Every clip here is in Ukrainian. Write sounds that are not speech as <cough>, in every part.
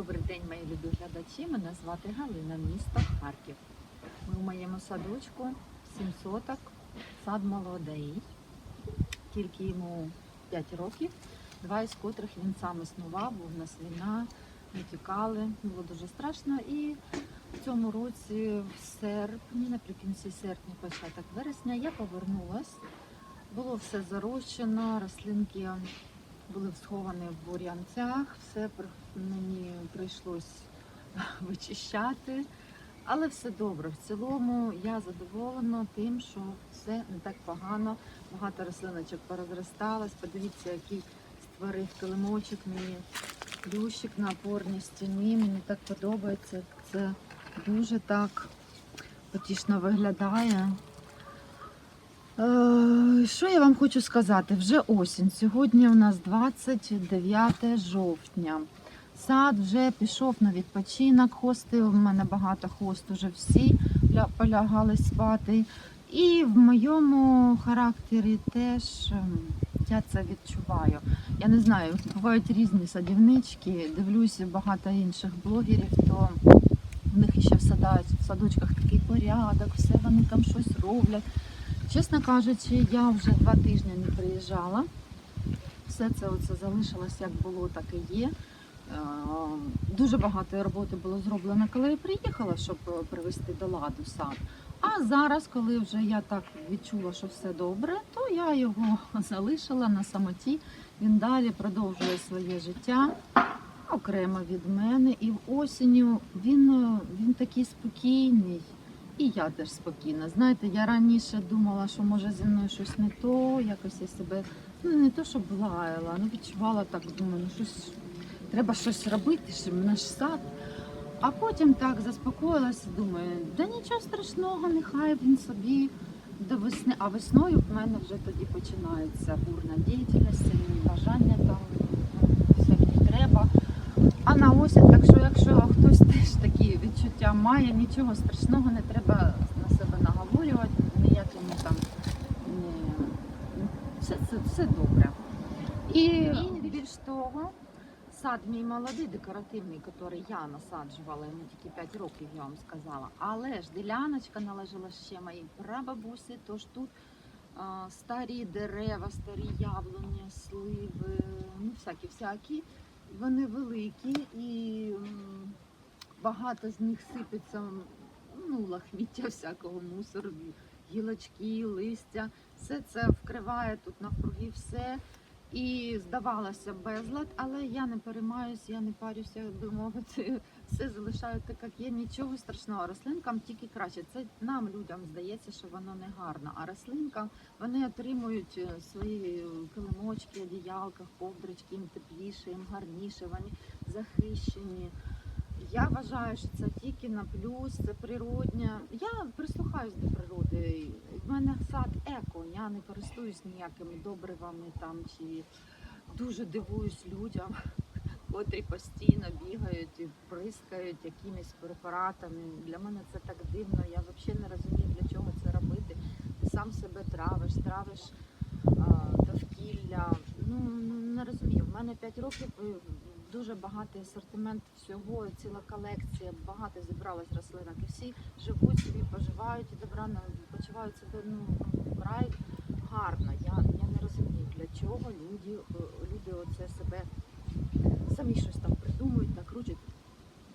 Добрий день, мої любі глядачі. Мене звати Галина, місто Харків. Ми у моєму садочку 7 соток, сад молодий. Тільки йому 5 років, два із котрих він сам існував, був у нас війна, ми тікали, було дуже страшно. І в цьому році, в серпні, наприкінці серпня, початок вересня, я повернулась. Було все зарощено, рослинки були сховані в бур'янцях, все мені прийшлось <laughs> вичищати. Але все добре. В цілому я задоволена тим, що все не так погано. Багато рослиночок порозросталось. Подивіться, який створив килимочок мені плющик на опорній стіні. Мені так подобається. Це дуже так потішно виглядає. Е, Що я вам хочу сказати? Вже осінь. Сьогодні у нас 29 жовтня. Сад вже пішов на відпочинок. Хости, у мене багато хост, уже всі полягали спати. І в моєму характері теж ем, я це відчуваю. Я не знаю, бувають різні садівнички. Дивлюся багато інших блогерів, то в них ще в в садочках такий порядок, все вони там щось роблять. Чесно кажучи, я вже два тижні не приїжджала. Все це оце залишилось як було, так і є. Е, Дуже багато роботи було зроблено, коли я приїхала, щоб е, привести до ладу сад. А зараз, коли вже я так відчула, що все добре, то я його <laughs> залишила на самоті. Він далі продовжує своє життя окремо від мене. І в осінню він, е, він такий спокійний. І я теж спокійна. Знаєте, я раніше думала, що може зі мною щось не то, якось я себе ну не то, щоб лаяла, ну відчувала так, думаю, ну щось треба щось робити, щоб наш сад. А потім так заспокоїлася, думаю, да нічого страшного, нехай він собі до весни. А весною в мене вже тоді починається бурна діяльність, бажання там, ну, все мені треба. А на осінь, так що якщо хтось теж такі відчуття має, нічого страшного не треба на себе наговорювати, ніякими там не... все, це, все добре. І, більш того, сад мій молодий, декоративний, який я насаджувала, йому тільки 5 років, я вам сказала. Але ж діляночка належала ще моїй прабабусі, тож тут старі дерева, старі яблуні, сливи, ну всякі-всякі. Вони великі і багато з них сипеться ну, лахміття всякого мусору, гілочки, листя. Все це вкриває тут навкруги все. І здавалося безлад, але я не переймаюся, я не парюся, би мовити, <laughs> все залишаю так, як є. Нічого страшного. Рослинкам тільки краще. Це нам, людям, здається, що воно не гарно. А рослинкам вони отримують е, свої килимочки, одіялка, ковдрочки, їм тепліше, їм гарніше, вони захищені. Я вважаю, що це тільки на плюс, це природня. Я прислухаюсь до природи. В мене сад еко, я не користуюсь ніякими добривами там чи дуже дивуюсь людям, котрі постійно бігають і прискають якимись препаратами. Для мене це так дивно. Я взагалі не розумію, для чого це робити. Ти сам себе травиш, травиш а, довкілля. Ну ну, не розумію. В мене 5 років дуже багатий асортимент всього, ціла колекція, багато зібралось рослинок. І всі живуть собі, поживають і добра на- почувають себе ну, грають гарно. Я, я не розумію, для чого люди, е, люди оце себе самі щось там придумують, накручують.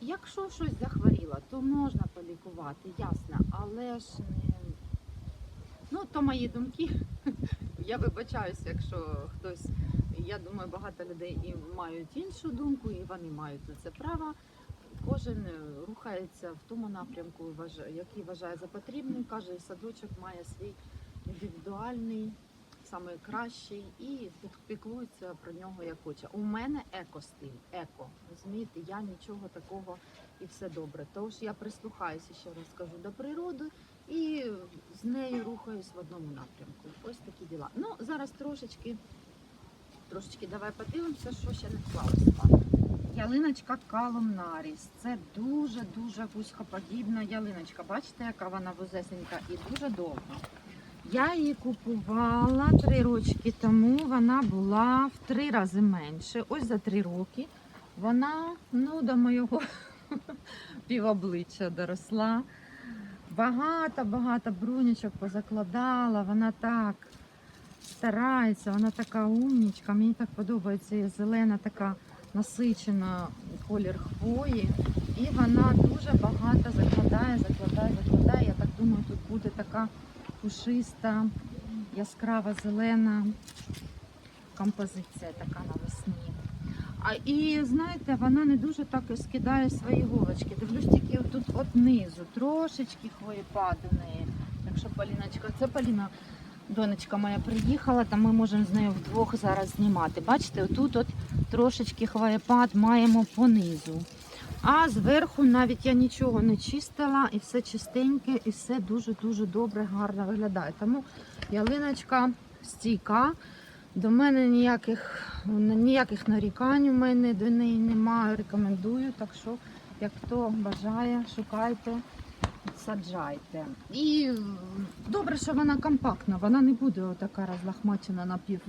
Якщо щось захворіло, то можна полікувати, ясно, але ж не. Ну, то мої думки. <laughs> Я вибачаюся, якщо хтось. Я думаю, багато людей і мають іншу думку, і вони мають на це право. Кожен е, рухається в тому напрямку, який вважає за потрібним. Кожен садочок має свій індивідуальний, кращий, і піклується про нього як хоче. У мене еко-стиль, еко. Розумієте, я нічого такого і все добре. Тож я прислухаюся, ще раз скажу, до природи і з нею рухаюсь в одному напрямку. Ось такі діла. Ну, зараз трошечки, трошечки давай подивимося, що ще не вклалося. Ялиночка Калумнаріс. Це дуже-дуже вузькоподібна ялиночка. Бачите, яка вона вузесенька і дуже довга. Я її купувала три роки тому. Вона була в три рази менше. Ось за три роки Вона ну, до моєго <laughs> півобличчя доросла. Багато-багато брунячок позакладала. Вона так старається, вона така умнічка. Мені так подобається її зелена, така насичена колір хвої. І вона дуже багато закладає, закладає, закладає. Я так думаю, тут буде така пушиста, яскрава зелена композиція така навесні. А і знаєте, вона не дуже так скидає свої голочки. Дивлюсь тільки тут от низу, трошечки хвоєпад у неї. Так що Поліночка, це Поліна, донечка моя приїхала, там ми можемо з нею вдвох зараз знімати. Бачите, отут от трошечки хвоєпад маємо понизу. А зверху навіть я нічого не чистила, і все чистеньке, і все дуже-дуже добре, гарно виглядає. Тому ялиночка стійка. До мене ніяких, ніяких нарікань у мене до неї немає. Рекомендую. Так що, як хто бажає, шукайте, саджайте. І добре, що вона компактна, вона не буде така розлахмачена на пів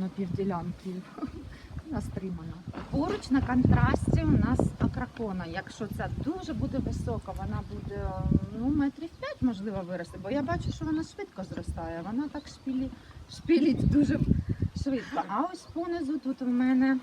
на півділянки. Вона стримана. Поруч на контрасті у нас акракона. Якщо ця дуже буде висока, вона буде ну, метрів 5 можливо виросте, бо я бачу, що вона швидко зростає. Вона так шпілі, шпілить дуже швидко. А ось понизу тут у мене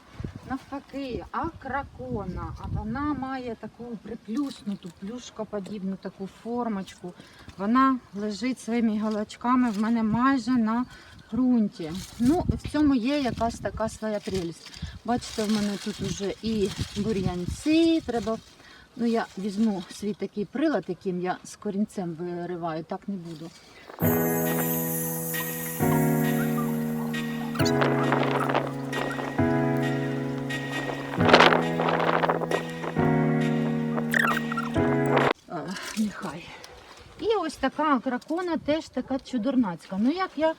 навпаки акракона. А вона має таку приплюснуту, плюшкоподібну таку формочку. Вона лежить своїми галочками в мене майже на ґрунті. Ну, в цьому є якась така своя прелість. Бачите, в мене тут вже і бур'янці. Треба. Ну, я візьму свій такий прилад, яким я з корінцем вириваю, так не буду. Е, Нехай. І ось така кракона теж така чудернацька. Ну як я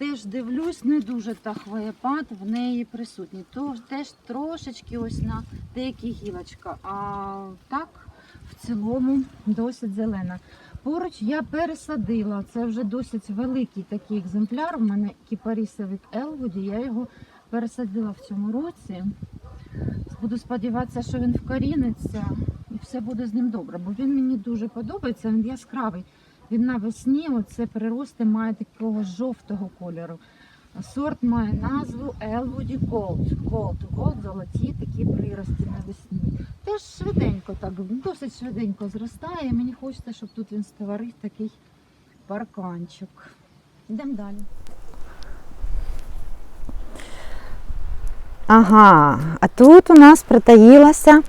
теж дивлюсь, не дуже та хвоєпад в неї присутній. То теж трошечки ось на деякі гілочка. А так в цілому досить зелена. Поруч я пересадила. Це вже досить великий такий екземпляр. У мене кіпарісовик Елвуді. Я його пересадила в цьому році. Буду сподіватися, що він вкоріниться і все буде з ним добре, бо він мені дуже подобається, він яскравий. Він навесні, оце прирости має такого жовтого кольору. Сорт має назву Elwoody Gold. Gold, Gold, золоті такі прирости навесні. Теж швиденько, так, досить швиденько зростає. Мені хочеться, щоб тут він створив такий парканчик. Йдемо далі. Ага, а тут у нас притаїлася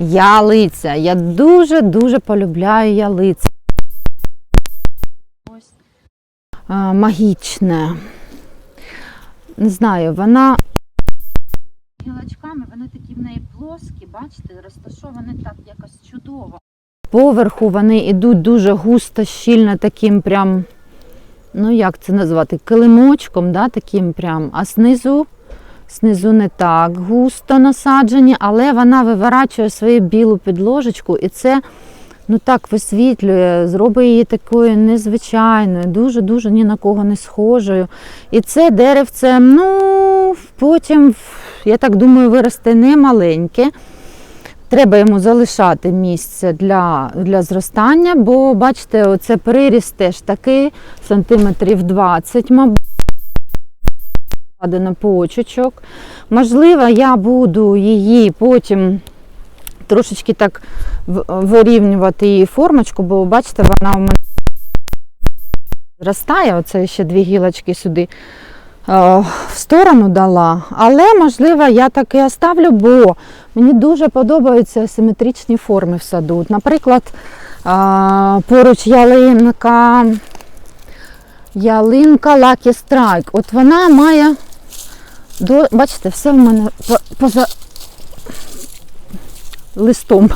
ялиця. Я дуже-дуже полюбляю ялицю. Магічне. Не знаю, вона гілочками, вони такі в неї плоскі, бачите, розташовані так якось чудово. поверху вони йдуть дуже густо, щільно, таким прям, ну як це назвати, килимочком, да, таким прям, а знизу. Знизу не так густо насаджені, але вона виворачує свою білу підложечку, і це ну так висвітлює, зробить її такою незвичайною, дуже-дуже ні на кого не схожою. І це деревце, ну, потім, я так думаю, виросте не маленьке. Треба йому залишати місце для, для зростання, бо бачите, оце приріст теж такий, сантиметрів 20, мабуть. на почечок. Можливо, я буду її потім трошечки так вирівнювати її формочку, бо бачите, вона у мене зростає, оце ще дві гілочки сюди е, в сторону дала. Але, можливо, я так і оставлю, бо мені дуже подобаються симетричні форми в саду. Наприклад, е, поруч ялинка, ялинка Lucky Strike. От вона має бачите, все в мене по- поза листом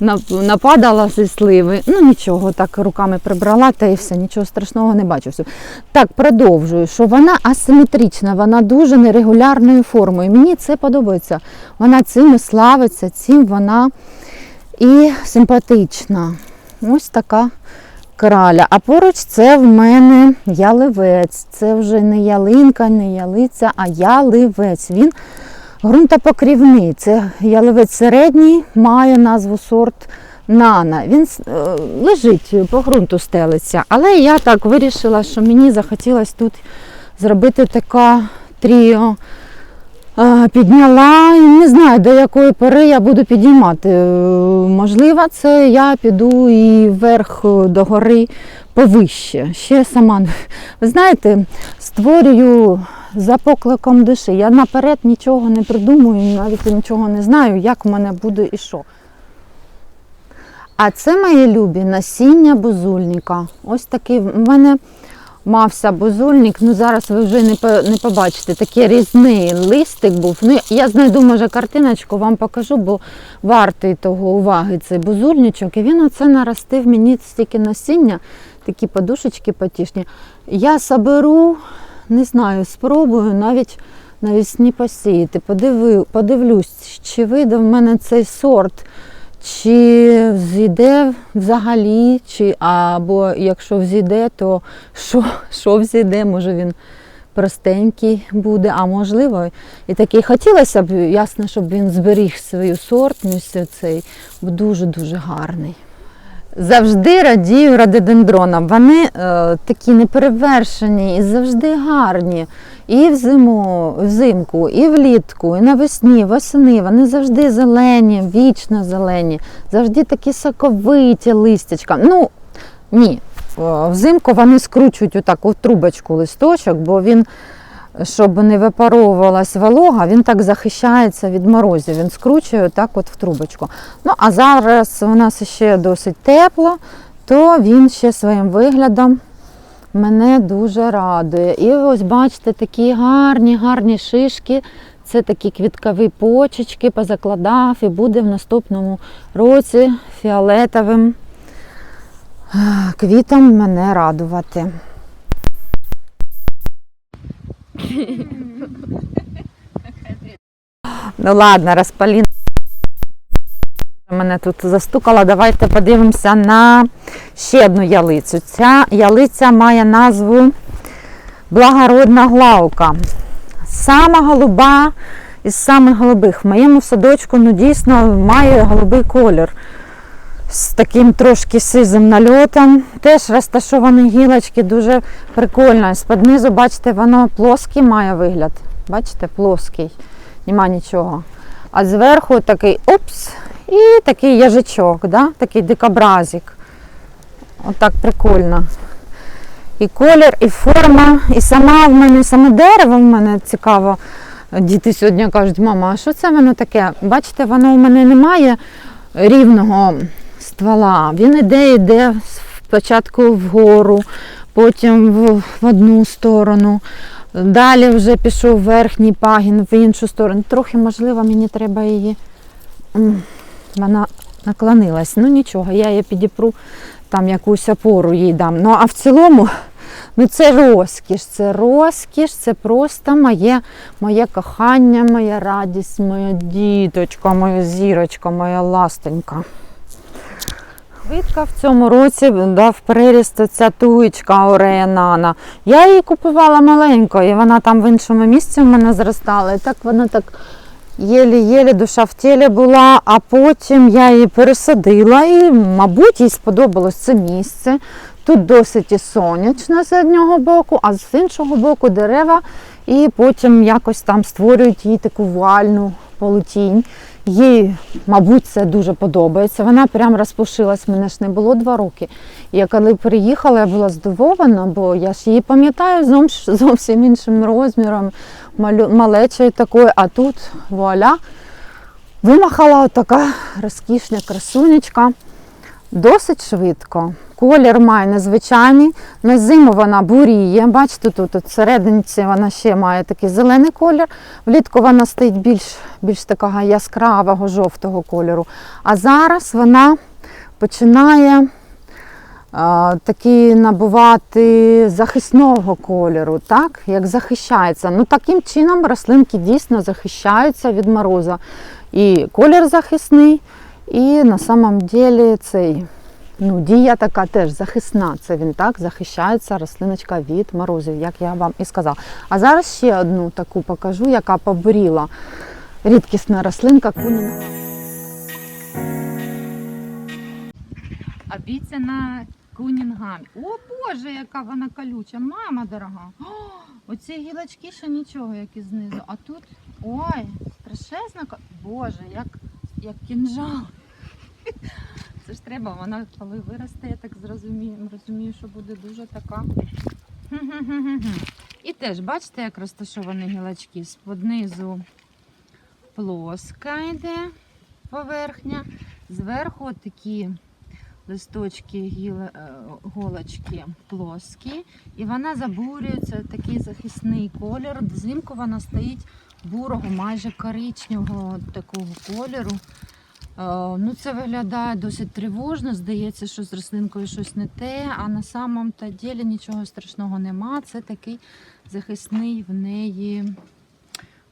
<laughs> нападала зі сливи. Ну нічого, так руками прибрала та і все, нічого страшного не бачу. Так, продовжую, що вона асиметрична, вона дуже нерегулярною формою. Мені це подобається. Вона цим і славиться, цим вона і симпатична. Ось така краля. А поруч це в мене яливець. Це вже не ялинка, не ялиця, а яливець. Він ґрунтопокрівний. Це яловець середній, має назву сорт Нана. Він е, лежить по ґрунту стелиться. Але я так вирішила, що мені захотілося тут зробити така тріо. Е, Підняла не знаю, до якої пори я буду підіймати. Е, Можливо, це я піду і вверх до гори повище. Ще сама. Ви знаєте, створюю за покликом душі. Я наперед нічого не придумую, навіть нічого не знаю, як в мене буде і що. А це мої любі насіння бузульника. Ось такий в мене мався бузульник. Ну зараз ви вже не, не побачите. Такий різний листик був. Ну, я знайду, може, картиночку вам покажу, бо вартий того уваги цей бузульничок. І він оце наростив мені стільки насіння, такі подушечки потішні. Я соберу, не знаю, спробую навіть навесні посіяти. Подиви, подивлюсь, чи вийде в мене цей сорт. Чи взійде взагалі, чи або якщо взійде, то що, що взійде? Може він простенький буде, а можливо, і такий хотілося б, ясно, щоб він зберіг свою сортність, цей дуже-дуже гарний. Завжди радію рододендронам. Вони е, такі неперевершені і завжди гарні. І взиму, взимку, і влітку, і навесні, восени. Вони завжди зелені, вічно зелені, завжди такі соковиті листячка. Ну, ні, взимку вони скручують отак у трубочку листочок, бо він, щоб не випаровувалась волога, він так захищається від морозів. Він скручує так от в трубочку. Ну, а зараз у нас ще досить тепло, то він ще своїм виглядом мене дуже радує. І ось бачите, такі гарні, гарні шишки. Це такі квіткові почечки, позакладав і буде в наступному році фіолетовим квітом мене радувати. Ну ладно, розпалін. Мене тут застукала. Давайте подивимося на ще одну ялицю. Ця ялиця має назву Благородна главка. Сама голуба із самих голубих. В моєму садочку ну, дійсно має голубий колір. З таким трошки сизим нальотом. Теж розташовані гілочки, дуже прикольно. З-під низу, бачите, воно плоский має вигляд. Бачите, плоский. Нема нічого. А зверху такий опс, і такий яжичок, да? такий дикобразик. Отак прикольно. І колір, і форма, і сама в мене, саме дерево в мене цікаво. Діти сьогодні кажуть, мама, а що це воно таке? Бачите, воно у мене немає рівного ствола. Він іде, йде спочатку вгору, потім в, одну сторону. Далі вже пішов верхній пагін в іншу сторону. Трохи, можливо, мені треба її. Вона наклонилась. Ну нічого, я її підіпру, там якусь опору їй дам. Ну а в цілому, ну це розкіш, це розкіш, це просто моє, моє кохання, моя радість, моя діточка, моя зірочка, моя ластонька. Квітка в цьому році дав приріст ця туєчка Орея Нана. Я її купувала маленько, і вона там в іншому місці в мене зростала. І так вона так єлі-єлі душа в тілі була, а потім я її пересадила і, мабуть, їй сподобалось це місце. Тут досить і сонячно з одного боку, а з іншого боку дерева, і потім якось там створюють їй таку вуальну полутінь. Їй, мабуть, це дуже подобається. Вона прям розпушилась, мене ж не було два роки. Я коли приїхала, я була здивована, бо я ж її пам'ятаю <laughs> зовсім іншим розміром, малечою такою, а тут вуаля, вимахала така розкішна красунечка. Досить швидко. Колір має незвичайний. На зиму вона буріє. Бачите, тут от всередині вона ще має такий зелений колір. Влітку вона стоїть більш, більш такого яскравого жовтого кольору. А зараз вона починає а, такий набувати захисного кольору, так? як захищається. Ну, таким чином рослинки дійсно захищаються від морозу. І колір захисний, і на самом деле цей. Ну, дія така теж захисна. Це він так захищається рослиночка від морозів, як я вам і сказала. А зараз ще одну таку покажу, яка побуріла. рідкісна рослинка кунінга. Обіцяна кунінгамі. О Боже, яка вона колюча, мама дорога. О, оці гілочки ще нічого, які знизу. А тут ой, страшезна. Боже, як, як кінжал. Це ж треба, вона коли виросте, я так зрозумію, розумію, що буде дуже така. І теж, бачите, як розташовані гілочки. З-под плоска йде поверхня, зверху такі листочки, гіле- е, голочки плоскі, і вона забурюється такий захисний колір. Взимку вона стоїть бурого, майже коричневого такого кольору. Е, Ну, це виглядає досить тривожно. Здається, що з рослинкою щось не те, а на самом та ділі нічого страшного нема. Це такий захисний в неї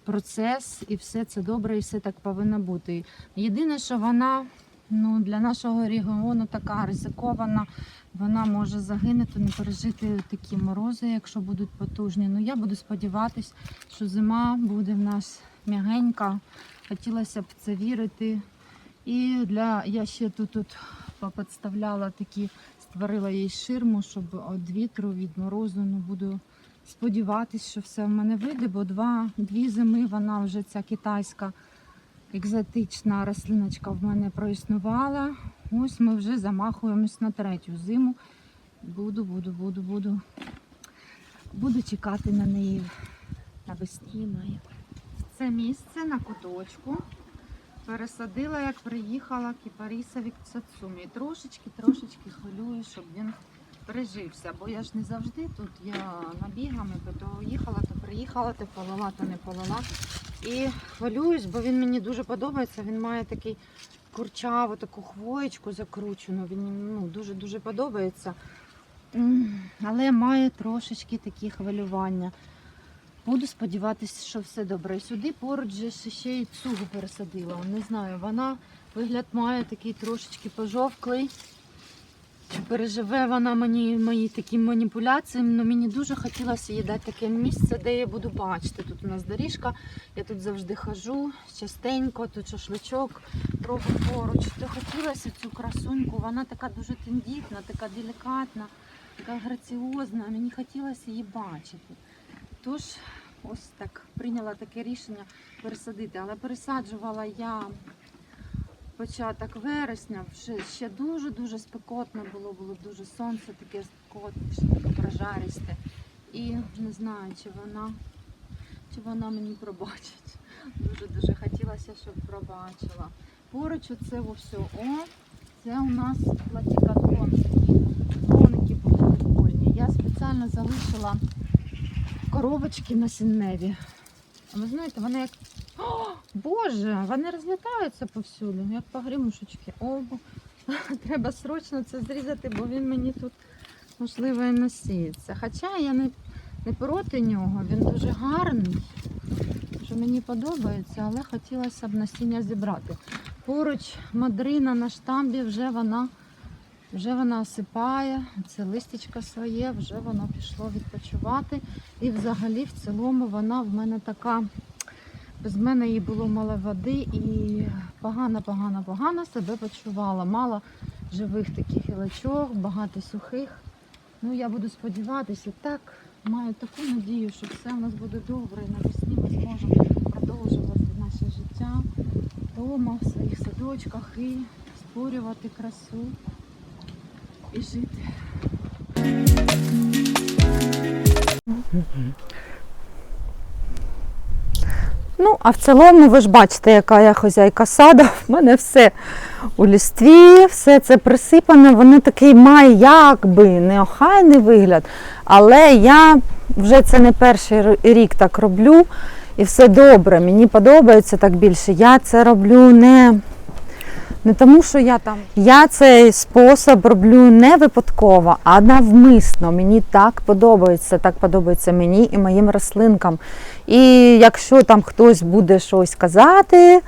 процес, і все це добре, і все так повинно бути. Єдине, що вона ну, для нашого регіону така ризикована. Вона може загинути, не пережити такі морози, якщо будуть потужні. Ну я буду сподіватися, що зима буде в нас м'ягенька. Хотілося б це вірити. І для я ще тут, тут поподставляла такі, створила їй ширму, щоб від вітру, від морозу ну, буду сподіватися, що все в мене вийде, бо два, дві зими вона вже ця китайська екзотична рослиночка в мене проіснувала. Ось ми вже замахуємось на третю зиму. Буду, буду, буду, буду. Буду чекати на неї навесні. маю. Це місце на куточку. Пересадила, як приїхала кіпаріса від Сацумі. Трошечки, трошечки хвилюю, щоб він прижився. Бо я ж не завжди тут. Я набігами, то їхала, то приїхала, то полила, то не полила. І хвилююсь, бо він мені дуже подобається. Він має такий курчаву, таку хвоєчку закручену. Він ну, дуже-дуже подобається. Але має трошечки такі хвилювання. Буду сподіватися, що все добре. І Сюди поруч же ще- й цугу пересадила. Не знаю, вона вигляд має такий трошечки пожовклий. Чи переживе вона мені мої такі маніпуляції? Ну, мені дуже хотілося їй дати таке місце, де я буду бачити. Тут у нас доріжка, я тут завжди хожу частенько, тут шашличок робимо поруч. То хотілося цю красуньку, вона така дуже тендітна, така делікатна, така граціозна. Мені хотілося її бачити. Тож, ось так прийняла таке рішення пересадити. Але пересаджувала я початок вересня, ще дуже-дуже спекотно було, було дуже сонце таке спекотне, таке прожаристе. І не знаю, чи вона, чи вона мені пробачить. Дуже-дуже хотілося, щоб пробачила. Поруч оце все. О, це у нас платікатрон. Такі дзвоники були прикольні. Я спеціально залишила коробочки насінневі. А ви знаєте, вони як. О, Боже, вони розлітаються повсюди, як погрімушечки. О, <laughs> треба срочно це зрізати, бо він мені тут, можливо, і насіється. Хоча я не, не проти нього, він дуже гарний. Що мені подобається, але хотілося б насіння зібрати. Поруч мадрина на штамбі вже вона вже вона осипає, це листячко своє, вже воно пішло відпочивати. І взагалі в цілому вона в мене така. Без мене їй було мало води і погано, погано, погано себе почувала. Мало живих таких гілочок, багато сухих. Ну, я буду сподіватися, так, маю таку надію, що все у нас буде добре. Навесні ми зможемо продовжувати наше життя вдома, в своїх садочках і створювати красу і жити. Ну, а в цілому, ви ж бачите, яка я хозяйка сада. <laughs> В мене все у лістві, все це присипане. Воно такий має якби неохайний вигляд. Але я вже це не перший рік так роблю. І все добре. Мені подобається так більше. Я це роблю не, не тому, що я там. Я цей спосіб роблю не випадково, а навмисно. Мені так подобається. Так подобається мені і моїм рослинкам. І якщо там хтось буде щось казати,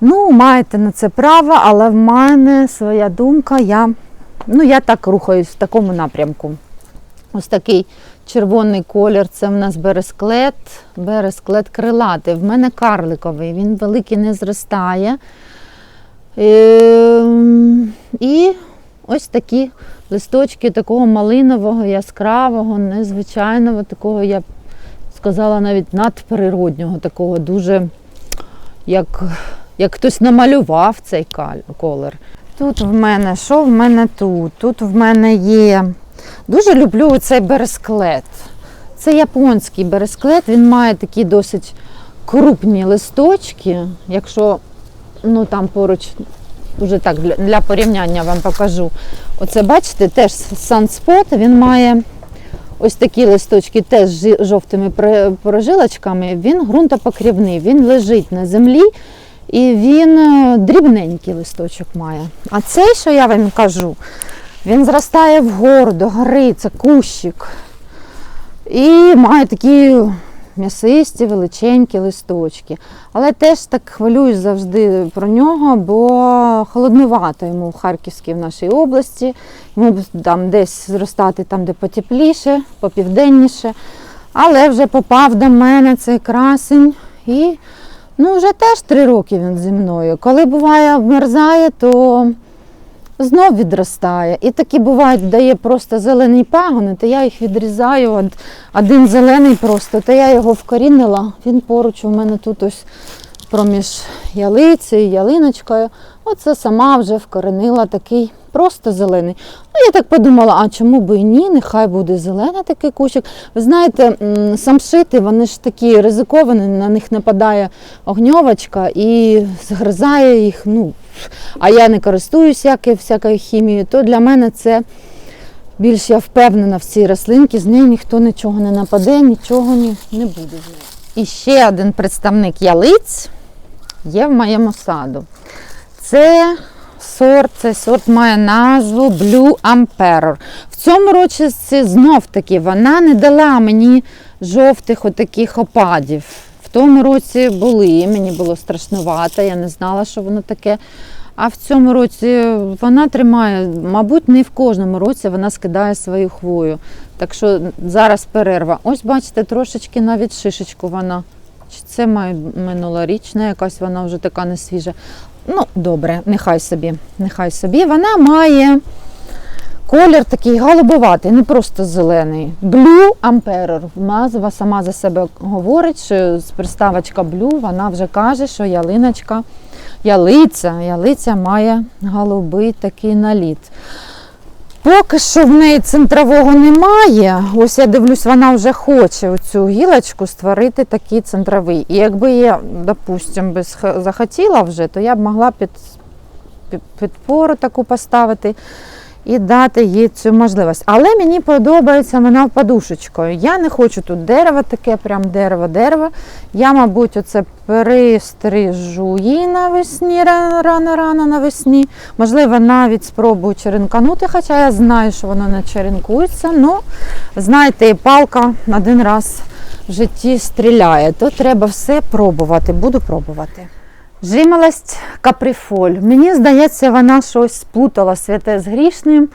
ну, маєте на це право, але в мене своя думка, я, ну, я так рухаюсь в такому напрямку. Ось такий червоний колір. Це в нас бересклет, бересклет крилатий. В мене карликовий, він великий не зростає. Ем, І ось такі листочки такого малинового, яскравого, незвичайного, такого, я б сказала, навіть надприроднього, такого дуже, як, як хтось намалював цей колір. Тут в мене, що в мене тут? Тут в мене є. Дуже люблю цей бересклет. Це японський бересклет, він має такі досить крупні листочки. Якщо ну, там поруч, вже так для, для порівняння вам покажу. Оце бачите, теж санспот, він має ось такі листочки, теж з жовтими прожилочками. Він ґрунтопокрівний, він лежить на землі. І він е, дрібненький листочок має. А цей, що я вам кажу, він зростає вгору, до гори, це кущик. І має такі м'ясисті, величенькі листочки. Але теж так хвилююсь завжди про нього, бо холоднувато йому в Харківській в нашій області. Йому там десь зростати там, де потепліше, попівденніше. Але вже попав до мене цей красень. І ну, вже теж три роки він зі мною. Коли буває обмерзає, то знов відростає. І такі бувають, дає просто зелені пагони, то я їх відрізаю. Один зелений просто, то я його вкорінила. Він поруч у мене тут ось проміж ялицею, ялиночкою. Оце сама вже вкоренила такий просто зелений. Ну, я так подумала, а чому би і ні? Нехай буде зелений такий кущик. Ви знаєте, самшити, вони ж такі ризиковані, на них нападає огньовочка і згризає їх. Ну, а я не користуюся всякою, хімією, то для мене це більш я впевнена в цій рослинці, з нею ніхто нічого не нападе, нічого не буде. І ще один представник ялиць є в моєму саду. Це сорт, цей сорт має назву Blue Emperor. В цьому році знов таки вона не дала мені жовтих отаких опадів. В тому році були, мені було страшнувато, я не знала, що воно таке. А в цьому році вона тримає, мабуть, не в кожному році вона скидає свою хвою. Так що зараз перерва. Ось бачите, трошечки навіть шишечку вона. Чи це минулорічна, якась вона вже така не свіжа. Ну, добре, нехай собі. Нехай собі. Вона має колір такий голубоватий, не просто зелений. Blue Emperor. Назва сама за себе говорить, що з приставочка Blue вона вже каже, що ялиночка, ялиця, ялиця має голубий такий наліт. Поки що в неї центрового немає. Ось я дивлюсь, вона вже хоче оцю гілочку створити такий центровий. І якби я, допустимо, би захотіла вже, то я б могла під, під підпору таку поставити і дати їй цю можливість. Але мені подобається вона подушечкою. Я не хочу тут дерево, таке прям дерево-дерево. Я, мабуть, оце перестрижу її навесні, ра- рано-рано навесні. Можливо, навіть спробую черенканути, хоча я знаю, що воно не черенкується. Ну, знаєте, палка один раз в житті стріляє, то треба все пробувати. Буду пробувати. Жимолость каприфоль. Мені здається, вона щось сплутала святе з грішним.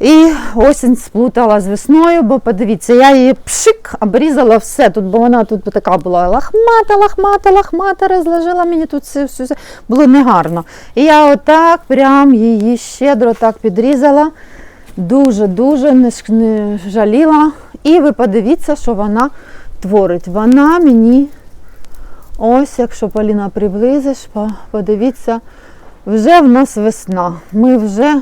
І осінь сплутала з весною, бо подивіться, я її пшик обрізала все тут, бо вона тут така була лахмата, лахмата, лахмата, розложила мені тут все, все, все. було негарно. І я отак прям її щедро так підрізала, дуже-дуже не, не жаліла. І ви подивіться, що вона творить. Вона мені, ось, якщо Поліна приблизиш, подивіться, вже в нас весна. Ми вже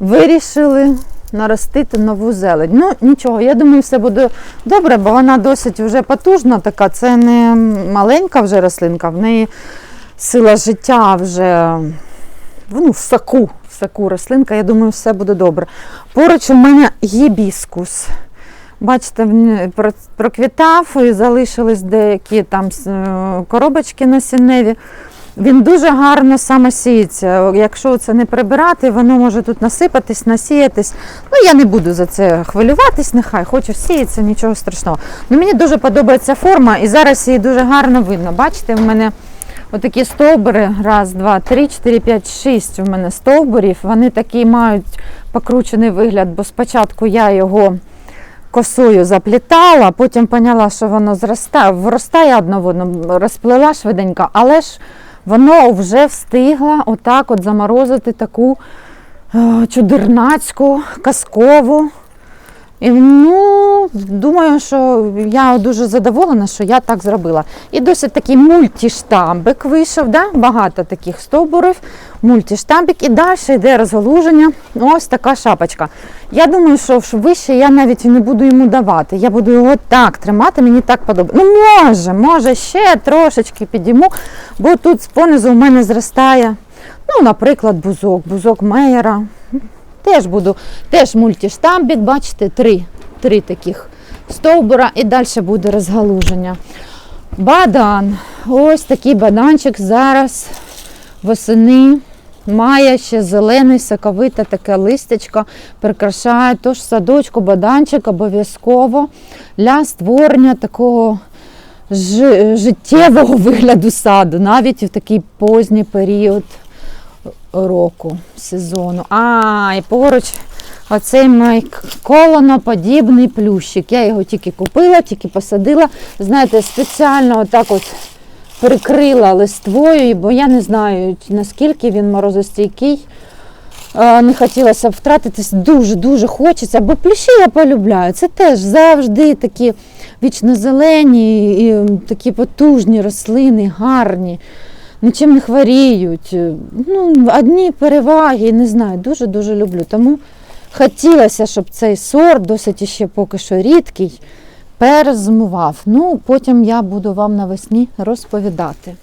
вирішили наростити нову зелень. Ну, нічого, я думаю, все буде добре, бо вона досить вже потужна така. Це не маленька вже рослинка, в неї сила життя вже ну, в соку, в соку рослинка. Я думаю, все буде добре. Поруч у мене гібіскус. Бачите, він проквітав і залишились деякі там е, коробочки насінневі. Він дуже гарно саме сіється. Якщо це не прибирати, воно може тут насипатись, насіятись. Ну, я не буду за це хвилюватись, нехай хочу сіятися, нічого страшного. Ну, мені дуже подобається форма, і зараз її дуже гарно видно. Бачите, в мене Отакі стовбури. Раз, два, три, чотири, п'ять, шість у мене стовбурів. Вони такі мають покручений вигляд, бо спочатку я його косою заплітала, потім поняла, що воно зростає, вростає одно воно, розплила швиденько, але ж воно вже встигло отак от заморозити таку е, чудернацьку, казкову. Ну, думаю, що я дуже задоволена, що я так зробила. І досить такий мультіштамбик вийшов, да? багато таких стовбурів, мультіштамбик, і далі йде розгалуження. Ось така шапочка. Я думаю, що вище я навіть не буду йому давати. Я буду його так тримати, мені так подобається. Ну, може, може, ще трошечки підійму, бо тут понизу у мене зростає, ну, наприклад, бузок, бузок меєра. Теж буду, теж мультіштамбік, бачите, три, три таких стовбура і далі буде розгалуження. Бадан. Ось такий баданчик зараз восени має ще зелений, соковите таке листячко, прикрашає. Тож садочку баданчик обов'язково для створення такого жи- життєвого вигляду саду, навіть в такий поздній період року, сезону. А, і поруч оцей мій колоноподібний плющик. Я його тільки купила, тільки посадила. Знаєте, спеціально отак от прикрила листвою, бо я не знаю, наскільки він морозостійкий. Не хотілося б втратитись, дуже-дуже хочеться, бо плющі я полюбляю. Це теж завжди такі вічно зелені і такі потужні рослини, гарні нічим не хворіють. Е, Ну, одні переваги, не знаю, дуже-дуже люблю. Тому хотілося, щоб цей сорт, досить ще поки що рідкий, перезимував. Ну, потім я буду вам навесні розповідати.